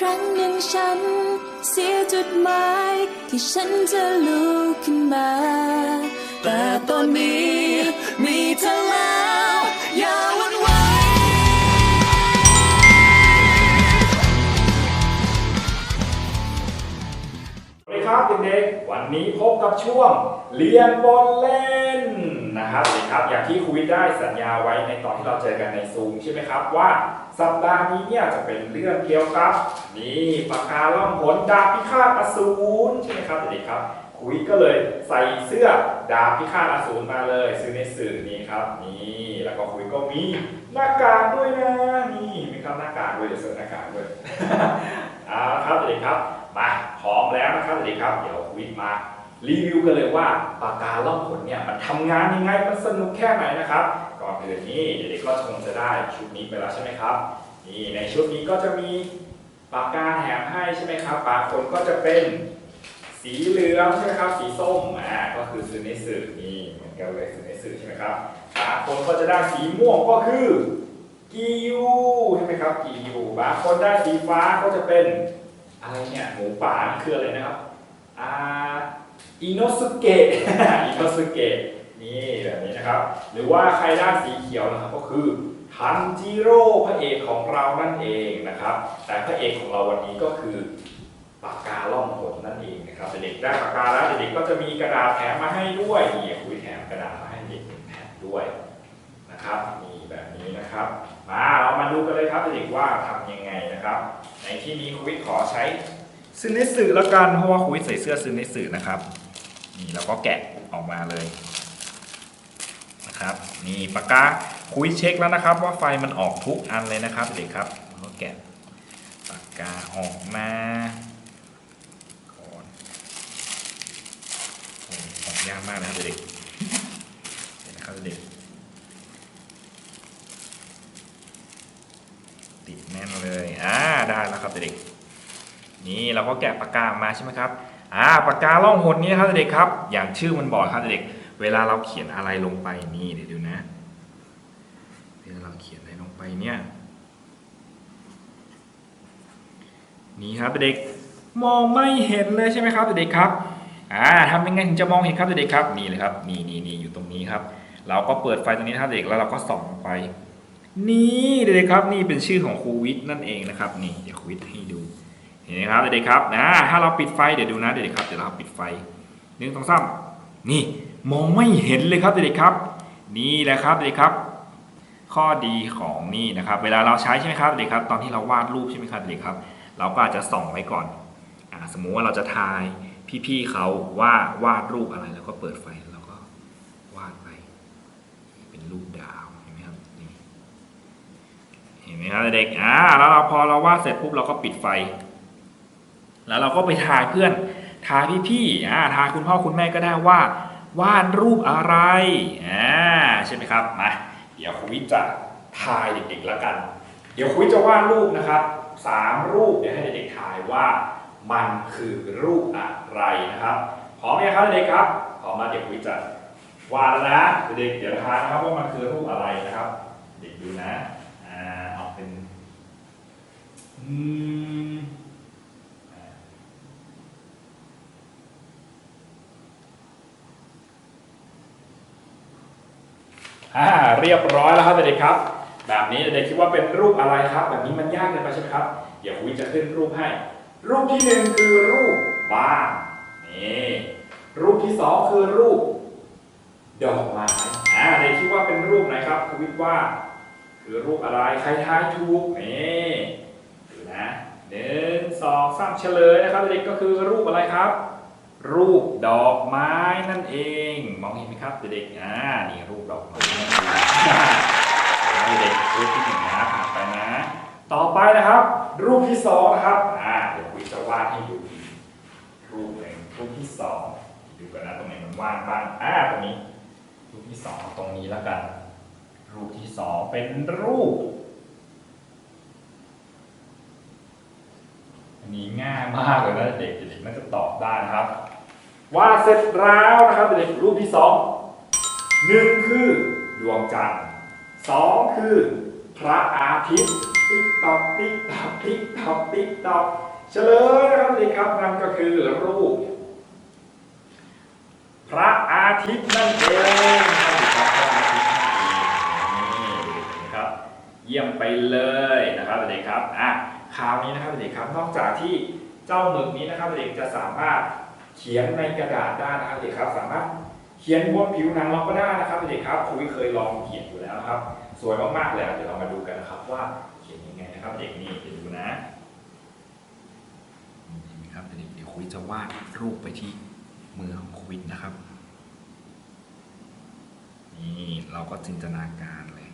ครั้งหนึ่งฉันเสียจุดหมายที่ฉันจะลุกขึ้นมา แต่ตอนนี้มีเธอแล้วอย่าหวั่นไหวสวัสดีครับเด็กๆวันนี้พบกับช่วงเรียนบนเล่น นะครับเด็กครับ อย่างที่ครูวิทย์ได้สัญญาไว้ในตอนที่เราเจอกันในซูมใช่ไหมครับ ว่าสัปดาห์นี้เนี่ยจะเป็นเรื่องเกี่ยวกับนี่ปากกาล่องหนดาบพิฆาตอสูรใช่ไหมครับเด็กครับครูวิทย์ก็เลยใส่เสื้อดาบพิฆาตอสูรมาเลยซื้อในสื่อนี้ครับนี่แล้วก็ครูวิทย์ก็มีหน้ากากด้วยนะนี่มีครับหน้ากากด้วยเดี๋ยวเสื้อหน้ากากด้วยเอาละครับเด็กครับมาพร้อมแล้วนะครับเด็กครับ เดี๋ยววิทย์มา รีวิวกันเลยว่าปากกาล่องหนเนี่ยมันทำงานยังไงมันสนุกแค่ไหนนะครับ ก่อนอื่นนี่เด็กๆก็คงจะได้ชุดนี้ไปแล้วใช่ไหมครับนี่ในชุดนี้ก็จะมีปากกาแถมให้ใช่ไหมครับปากคนก็จะเป็นสีเหลืองใช่ไหมครับสีส้มอ่าก็คือซื้อในสื่อนี่เหมือนกันเลยซื้อในสื่อใช่ไหมครับปากคนก็จะได้สีม่วงก็คือกิวใช่ไหมครับกิวบางคนได้สีฟ้าก็จะเป็นอะไรเนี่ยหมูป่าคืออะไรนะครับอ่า อิโนสุเกะ อิโนสุเกะ นี่แบบนี้นะครับ หรือว่าใครด้านสีเขียวนะครับก็คือทันจิโร่พระเอกของเรานั่นเองนะครับ แต่พระเอกของเราวันนี้ก็คือปากกาล่องหนนั่นเองนะครับเด็กได้ปากกาแล้วเด็กก็จะมีกระดาษแถมมาให้ด้วยนี่คุยแถมกระดาษมาให้เด็กเป็นแผ่นด้วยนะครับนี่แบบนี้นะครับ มาเรามาดูกันเลยครับเด็กว่าทำยังไงนะครับ ในที่นี้ครูวิทย์ขอใช้ ซึนิสึแล้วกันเพราะว่าครูวิทย์ใส่เสื้อซึนิสึนะครับ นี่เราก็แกะออกมาเลยนะครับนี่ปากกาครูวิทย์เช็คแล้วนะครับ ว่าไฟมันออกทุกอันเลยนะครับเด็กครับก็แกะปากกาออกมาก่อนอออกยากมากนะครับเด็กเห็นนะครับเด็กติดแน่นเลยอ่าได้แล้วครับเด็ก นี่เราก็แกะปากกาออกมาใช่ไหมครับอ่าปากกาล่องหนนี้นะครับเด็กครับ อย่างชื่อมันบอกครับเด็ก เวลาเราเขียนอะไรลงไปนี่เดี๋ยวดูนะเวลาเราเขียนอะไรลงไปเนี่ยนี่ครับเด็กมองไม่เห็นเลยใช่ไหมครับเด็กครับอ่าทำยังไงถึงจะมองเห็นครับเด็กครับนี่เลยครับนี่นี่นี่อยู่ตรงนี้ครับ เราก็เปิดไฟตรงนี้ครับเด็กแล้วเราก็ส่องไป นี่เด็กครับนี่เป็นชื่อของครูวิทย์นั่นเองนะครับ นี่เดี๋ยวครูวิทย์ให้ดู เห็นไหมครับเด็กๆครับนะถ้าเราปิดไฟเดี๋ยวดูนะเด็กๆครับเดี๋ยวเราปิดไฟหนึ่งสองสามนี่มองไม่เห็นเลยครับเด็กๆครับ นี่แหละครับเด็กๆครับ ข้อดีของนี่นะครับ เวลาเราใช้ใช่ไหมครับเด็กครับ ตอนที่เราวาดรูปใช่ไหมครับเด็กครับ เราก็อาจจะส่องไว้ก่อนอสมมุติว่าเราจะทายพี่ๆเขาว่าวาดรูปอะไรแล้วก็เปิดไฟแล้วก็วาดไป เป็นรูปดาวเห็นไหมครับนี่เห็นไหมครับเด็กอ่าแล้วเราพอเราวาดเสร็จปุ๊บเราก็ปิดไฟ แล้วเราก็ไปทายเพื่อนทายพี่ๆอ่าทายคุณพ่อคุณแม่ก็ได้ว่าวาดรูปอะไรอ่าใช่ไหมครับมาเดี๋ยวครูวิทย์จะทายเด็กๆแล้วกัน เดี๋ยวครูวิทย์จะวาดรูปนะครับสามรูปเดี๋ยวให้เด็กๆทายว่ามันคือรูปอะไรนะครับพร้อมไหมครับเด็กๆครับพร้อมแล้วเดี๋ยวครูวิทย์จะวาดแล้วนะเด็กๆเดี๋ยวทายนะครับว่ามันคือรูปอะไรนะครับ เด็กดูนะ อ่าเอาเป็นอืม อ่าเรียบร้อยแล้วครับเด็กๆครับ แบบนี้เด็กๆคิดว่าเป็นรูปอะไรครับ แบบนี้มันยากเกินไปใช่ไหมครับ เดี๋ยวครูจะขึ้นรูปให้ รูปที่หนึ่งคือรูปบ้านนี่รูปที่สองคือรูป ดอกไม้อ่าเด็กคิดว่าเป็นรูปไหนครับครูวิทย์ว่า คือรูปอะไรใครทายถูกนี่ดูนะหนึ่งสองสามเฉลยนะครับเด็กก็คือรูปอะไรครับ รูปดอกไม้นั่นเอง มองเห็นไหมครับเด็กๆอ่านี่รูปดอกไม้เด็กรูปที่หนึ่งนะผ่านไปนะ ต่อไปนะครับ รูปที่สองนะครับอ่าเดี๋ยวคุยจะวาดให้ดูรูปหนึ่งรูปที่สองดูกันนะตรงไหนมันว่างบ้างอ่าตรงนี้ รูปที่สองตรงนี้แล้วกัน รูปที่สองเป็นรูปอันนี้ง่ายมากเลยนะเด็กเด็กน่าจะตอบได้นะครับ วาดเสร็จแล้วนะครับเด็กรูปที่สองหนึ่งคือดวงจันทร์สองคือพระอาทิตย์ติ๊กตอกติ๊กตอกติ๊กตอกติ๊กตอกเฉลยนะครับเด็กครับนั่นก็คือรูป พระอาทิตย์นั่นเองนะครับวันนี่นะครับเยี่ยมไปเลยนะครับเด็กครับอะคราวนี้นะครับเด็กครับนอกจากที่เจ้าหมึกนี้นะครับเด็กจะสามารถ เขียนในกระดาษได้นะครับเด็กครับ สามารถเขียนบนผิวหนังเราก็ได้นะครับเด็กครับคุยเคยลองเขียนอยู่แล้วนะครับ สวยมากๆเลยเดี๋ยวเรามาดูกันนะครับว่าเขียนยังไงนะครับ เด็กนี่เดี๋ยวดูนะนี่นไหมครับเด็กเดี๋ยวคุยจะวาดรูปไปที่มือของคุยนะครับนี่เราก็จินตนาการเลย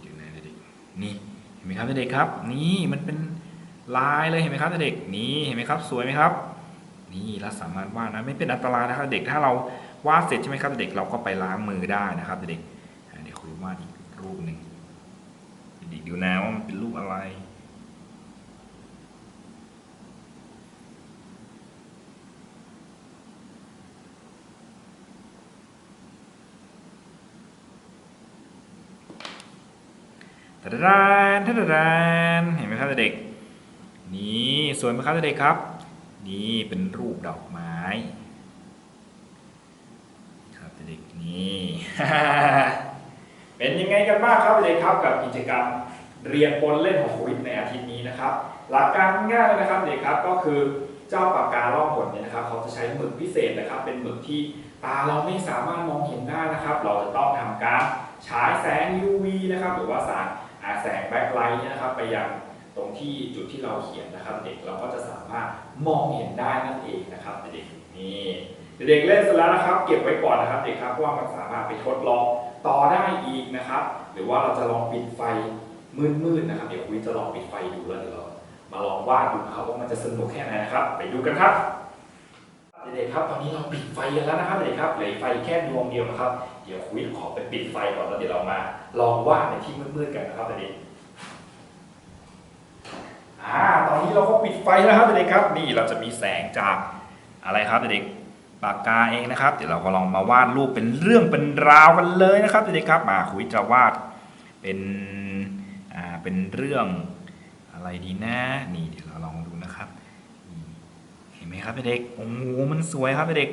เดี๋ยวนะเด็กๆนี่เห็นไหม ครับเด็กครับ นี่มันเป็นลายเลยเห็นไหมครับเด็กนี่เห็นไหมครับ สวยไหมครับ นี่เราสามารถวาดนะไม่เป็นอันตรายนะครับเด็กถ้าเราวาดเสร็จใช่ไหมครับเด็กเราก็ไปล้างมือได้นะครับเด็กเดี๋ยวคุยวาดอีกรูปหนึ่งเด็กดูนะว่ามันเป็นรูปอะไร ตะดานตะดานเห็นไหมครับเด็ก นี่สวยไหมครับเด็กครับ นี่เป็นรูปดอกไม้ ครับเด็กนี่เป็นยังไงกันบ้างครับเด็กครับกับกิจกรรมเรียนปนเล่นของโควิดในอาทิตย์นี้นะครับ หลักการง่ายเลยนะครับเด็กครับก็คือเจ้าปากกาล่องหนเนี่ยนะครับเขาจะใช้หมึกพิเศษนะครับ เป็นหมึกที่ตาเราไม่สามารถมองเห็นได้นะครับ เราจะต้องทำการฉายแสง UV นะครับ หรือว่าสาร แสงแบ็คไลท์นะครับไปยังตรงที่จุดที่เราเขียนนะครับ เด็กเราก็จะสามารถมองเห็นได้นั่นเองนะครับเด็กนี่เด็กเล่นเสร็จแล้วนะครับ เก็บไว้ก่อนนะครับเด็กครับว่ามันสามารถไปทดลองต่อได้อีกนะครับ หรือว่าเราจะลองปิดไฟมืดๆนะครับ เดี๋ยววิจะลองปิดไฟดูแล้วเดี๋ยวเรามาลองวาดดูนะครับว่ามันจะสนุกแค่ไหนนะครับ ไปดูกันครับ เด็กๆครับตอนนี้เราปิดไฟกันแล้วนะครับเด็กๆครับเหลือไฟแค่ดวงเดียวนะครับ เดี๋ยวคุยขอไปปิดไฟก่อนแล้วเดี๋ยวเรามา ลองวาดในที่มืดๆกันนะครับเด็กๆอ่าตอนนี้เราก็ปิดไฟแล้วครับเด็กๆครับ นี่เราจะมีแสงจากอะไรครับเด็กๆปากกาเองนะครับ เดี๋ยวเราก็ลองมาวาดรูปเป็นเรื่องเป็นราวกันเลยนะครับเด็กๆครับ มาคุยจะวาดเป็นอ่าเป็นเรื่องอะไรดีนะ นี่เดี๋ยวเราลองดู ไหมครับเด็กโอ้โหมันสวยครับเด็ก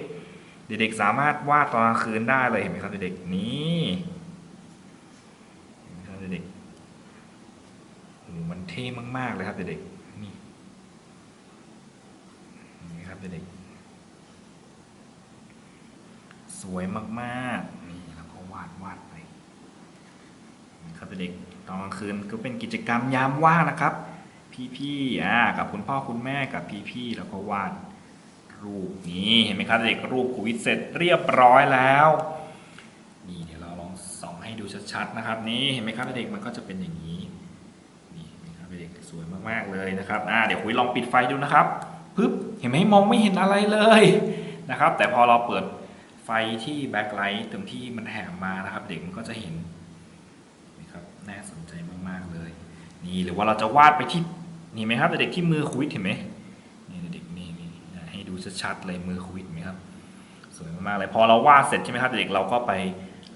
เด็กๆสามารถวาดตอนกลางคืนได้เลยเห็นไหมครับเด็กๆนี่เห็นไหมครับเด็กๆโอ้โหมันเท่มากๆเลยครับเด็กๆนี่เห็นไหมครับเด็กๆสวยมากๆนี่แล้วก็วาดวาดไปเห็นไหมครับเด็กๆตอนกลางคืนก็เป็นกิจกรรมยามว่างนะครับ พี่ๆอ่ากับคุณพ่อคุณแม่กับพี่ๆแล้วก็วาด รูปนี้เห็นไหมครับเด็กรูปคุวิดเสร็จเรียบร้อยแล้วนี่เดี๋ยวเราลองส่องให้ดูชัดๆนะครับ นี่เห็นไหมครับเด็กมันก็จะเป็นอย่างนี้นี่เห็นไหมครับเด็กสวยมากๆเลยนะครับอ่าเดี๋ยวคุยลองปิดไฟดูนะครับปึ๊บเห็นไหมมองไม่เห็นอะไรเลยนะครับ แต่พอเราเปิดไฟที่แบ็คไลท์ตรงที่มันแถมมานะครับ เด็กมันก็จะเห็นนะครับน่าสนใจมากๆเลย นี่หรือว่าเราจะวาดไปที่นี่ไหมครับเด็กที่มือคุวิดเห็นไหมนี่เด็กๆนี่นี่อะให้ดู ชัดๆเลยมือควิดไหมครับสวยมากๆเลยพอเราวาดเสร็จใช่ไหมครับเด็กเราก็ไป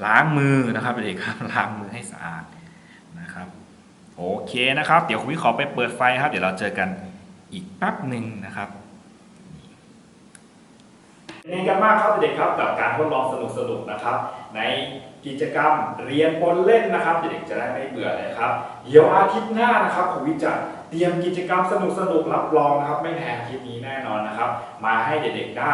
ล้างมือนะครับเด็กครับล้างมือให้สะอาดนะครับโอเคนะครับ เดี๋ยวคุณวิขอไปเปิดไฟครับ เดี๋ยวเราเจอกันอีกแป๊บหนึ่งนะครับเป็นไงกันบ้างครับเด็กครับกับการทดลองสนุกๆนะครับ ในกิจกรรมเรียนปนเล่นนะครับ เด็กจะได้ไม่เบื่อเลยครับ เดี๋ยวอาทิตย์หน้านะครับครูวิทย์จะ เตรียมกิจกรรมสนุกๆรับรองนะครับ ไม่แพ้อาทิตย์นี้แน่นอนนะครับ มาให้เด็กๆได้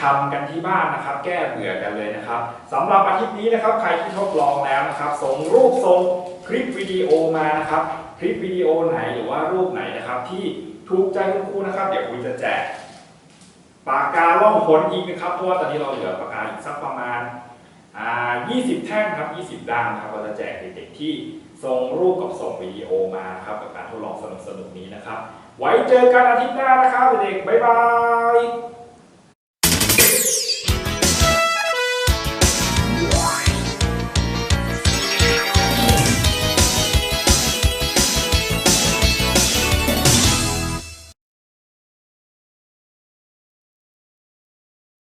ทำกันที่บ้านนะครับ แก้เบื่อกันเลยนะครับสำหรับอาทิตย์นี้นะครับ ใครที่ทดลองแล้วนะครับ ส่งรูปส่งคลิปวิดีโอมานะครับ คลิปวิดีโอไหนหรือว่ารูปไหนนะครับ ที่ถูกใจคุณครูนะครับ เดี๋ยวครูจะแจกปากกาล่องหนอีกนะครับเพราะว่าตอนนี้เราเหลือปากกาอีกสักประมาณ20 แท่งครับ 20ด้านนะครับเราจะแจกเด็กๆที่ ส่งรูปกับส่งวิดีโอมาครับกับการทดลองสนุกๆนี้นะครับ ไว้เจอกันอาทิตย์หน้านะครับเด็กๆบ๊ายบาย